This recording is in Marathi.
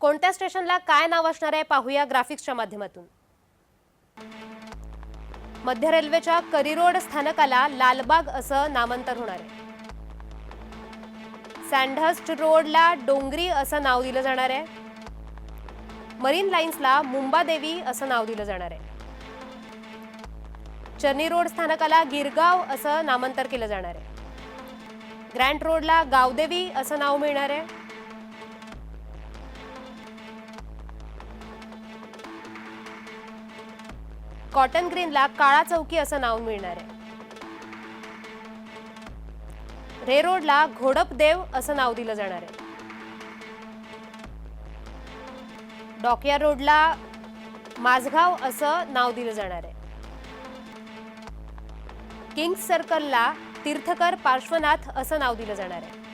कोणत्या स्टेशनला काय नाव असणार आहे पाहूया ग्राफिक्सच्या माध्यमातून. मध्य रेल्वेच्या करीरोड स्थानकाला लालबाग असं नामांतर होणार आहे. सँडहस्ट रोडला डोंगरी असं नाव दिलं जाणार आहे. मरीन लाईन्सला मुंबादेवी असं नाव दिलं जाणार आहे. चर्नी रोड स्थानकाला गिरगाव असं नामांतर केलं जाणार आहे. ग्रँट रोडला गावदेवी असं नाव मिळणार आहे. कॉटन ग्रीनला काळा चौकी असं नाव मिळणार आहे. रे रोडला घोडप देव असं नाव दिलं जाणार आहे. डॉकिया रोडला माझगाव असं नाव दिलं जाणार आहे. किंग्स सर्कलला तीर्थकर पार्श्वनाथ असं नाव दिलं जाणार आहे.